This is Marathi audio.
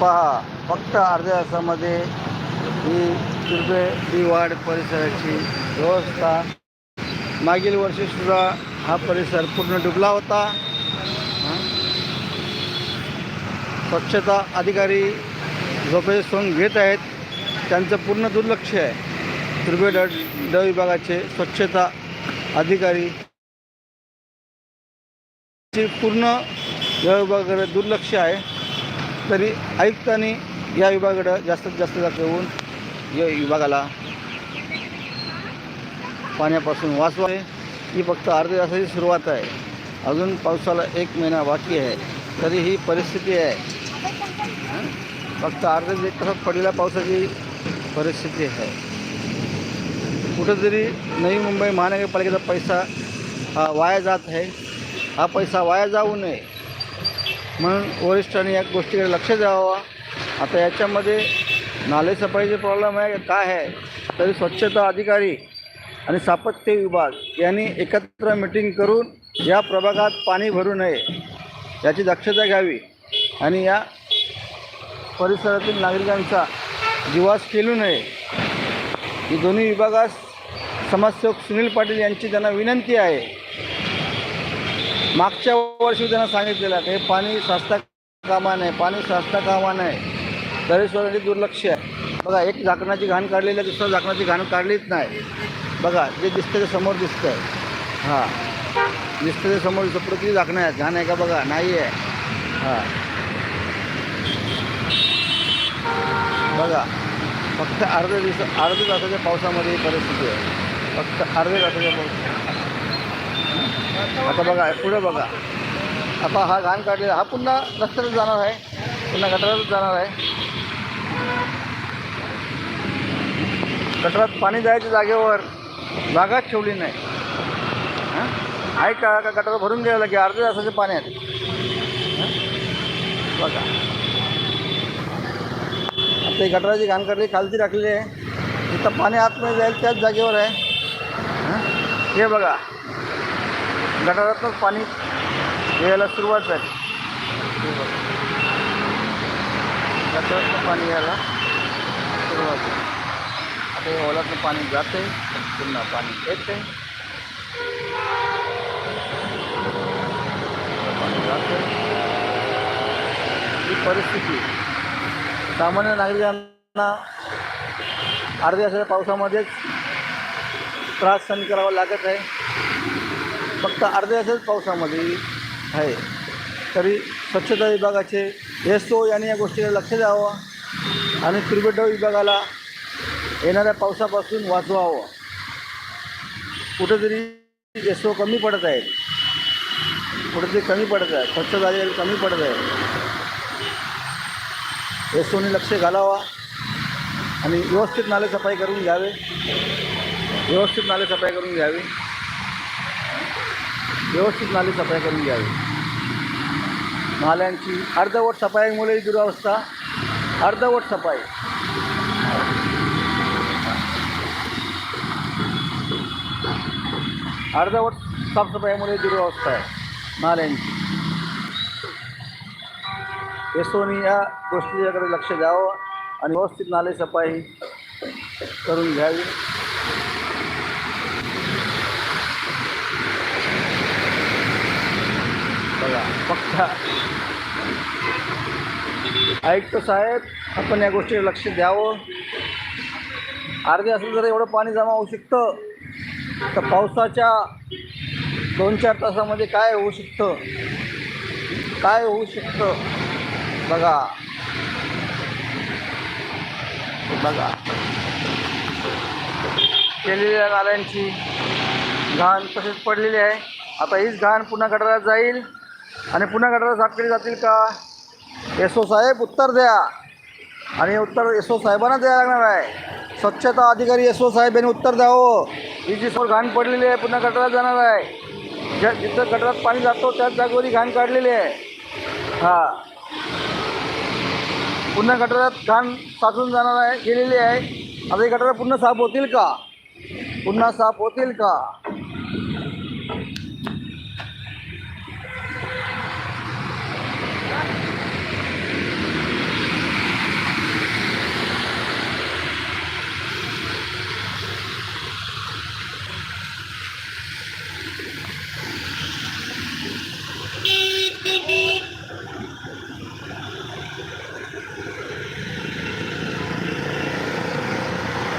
पहा फक्त अर्ध्या तासामध्ये ही तुर्बे ही वाड परिसराची व्यवस्था. मागील वर्षीसुद्धा हा परिसर पूर्ण डुबला होता. स्वच्छता अधिकारी झोपेचे सोंग घेत आहेत. त्यांचं पूर्ण दुर्लक्ष आहे. तुर्बे ड ड विभागाचे स्वच्छता अधिकारी. पूर्ण या विभागाकडे दुर्लक्ष आहे. तरी आयुक्तांनी या विभागाकडं जास्तीत जास्त लक्ष येऊन या विभागाला पाण्यापासून वाचवावे ही फक्त अर्ध्या तासाची सुरुवात आहे. अजून पावसाला एक महिना बाकी आहे. तरी ही परिस्थिती आहे. फक्त अर्ध्या एक तासात पडलेल्या पावसाची परिस्थिती आहे. कुठंतरी नवी मुंबई महानगरपालिकेचा पैसा हा वाया जात आहे. हा पैसा वाया जाऊ नये. म्हणून वरिष्ठांनी या गोष्टीकडे लक्ष द्यावं. आता याच्यामध्ये नालेसफाईचे प्रॉब्लेम आहे काय आहे? तरी स्वच्छता अधिकारी आणि स्थापत्य विभाग यांनी एकत्र मिटिंग करून या प्रभागात पाणी भरू नये याची दक्षता घ्यावी. आणि या परिसरातील नागरिकांचा जीवास केलू नये. ही दोन्ही विभागास समाजसेवक सुनील पाटील यांची त्यांना विनंती आहे. मागच्या वर्षी त्यांना सांगितलेलं आहे की हे पाणी साचता कामा नाही पाणी साचता कामा नाही तरी स्वतःची दुर्लक्ष आहे. बघा एक झाकणाची घाण काढलेली आहे दुसऱ्या झाकणाची घाण काढलीच नाही. बघा जे दिसतं ते समोर दिसतं आहे हां. दिसतं ते समोर दिसतं पुढे किती झाकणं आहेत? घाण आहे का बघा? नाही आहे हां. बघा फक्त अर्ध्या दिवस अर्ध्या तासाच्या पावसामध्ये ही परिस्थिती आहे. फक्त अर्ध्या तासाच्या पावसा आता बघा पुढे बघा. आता हा घाण काढलेला हा पुन्हा रस्त्यातच जाणार आहे. पुन्हा गटारातच जाणार आहे. गटारात पाणी जायच्या जागेवर जागाच ठेवली नाही. आहे का? का गटार भरून गेलं की अर्ध्या तासाचे पाणी आहेत बघा. आता ही गटाराची घाण काढली खालती टाकलेली आहे. तिथं पाणी आतमध्ये जाईल त्याच जागेवर आहे. हे बघा. गटारातूनच पाणी यायला सुरुवात झाली. गटारातून पाणी यायला सुरुवात झाली. आता हे ओलातून पाणी जाते पुन्हा पाणी येते. पाणी जाते. ही परिस्थिती. सामान्य नागरिकांना अर्ध्या पावसामध्येच त्रास सहन करावा लागत आहे. फक्त अर्ध्या तास पावसामध्ये आहे. तरी स्वच्छता विभागाचे एस ओ यांनी या गोष्टीला लक्ष द्यावं आणि तुर्बेटाव विभागाला येणाऱ्या पावसापासून वाचवावं. कुठेतरी एस ओ कमी पडत आहेत. कुठेतरी कमी पडत आहे स्वच्छता कमी पडत आहे. एस ओने लक्ष घालावा आणि व्यवस्थित नाले सफाई करून घ्यावे. व्यवस्थित नाले सफाई करून घ्यावी. व्यवस्थित नाली सफाई करून घ्यावी. नाल्यांची अर्धवट सफाईमुळे ही दुरावस्था. अर्धवट सफाई. अर्धवट साफसफाईमुळे दुरावस्था आहे. नाल्यांची. एसोनी या गोष्टीकडे लक्ष द्यावं आणि व्यवस्थित नाले सफाई करून घ्यावी. फक्त ऐकतो साहेब आपण या गोष्टीला लक्ष द्यावं. अर्धे असलं जर एवढं पाणी जमा होऊ शकतं तर पावसाच्या दोन चार तासामध्ये काय होऊ शकतं? काय होऊ शकतं? बघा. बघा. केलेल्या नाल्यांची घाण तसेच पडलेली आहे. आता हीच घाण पुन्हा गटारात जाईल. आणि पुन्हा गटाला साफ केली जातील का? एस ओ साहेब उत्तर द्या. आणि उत्तर एस ओ साहेबांना द्यायला लागणार आहे. स्वच्छता अधिकारी एस ओ साहेब यांनी उत्तर द्यावं ही. हो. जी सोड घाण पडलेली आहे पुन्हा गटारात जाणार आहे. ज्या जिथं गटारात पाणी जातो त्याच जागेवरी घाण काढलेली आहे. हां. पुन्हा गटारात घाण साचून जाणार आहे गेलेली आहे. आता ही गटारं पुन्हा साफ होतील का? पुन्हा साफ होतील का?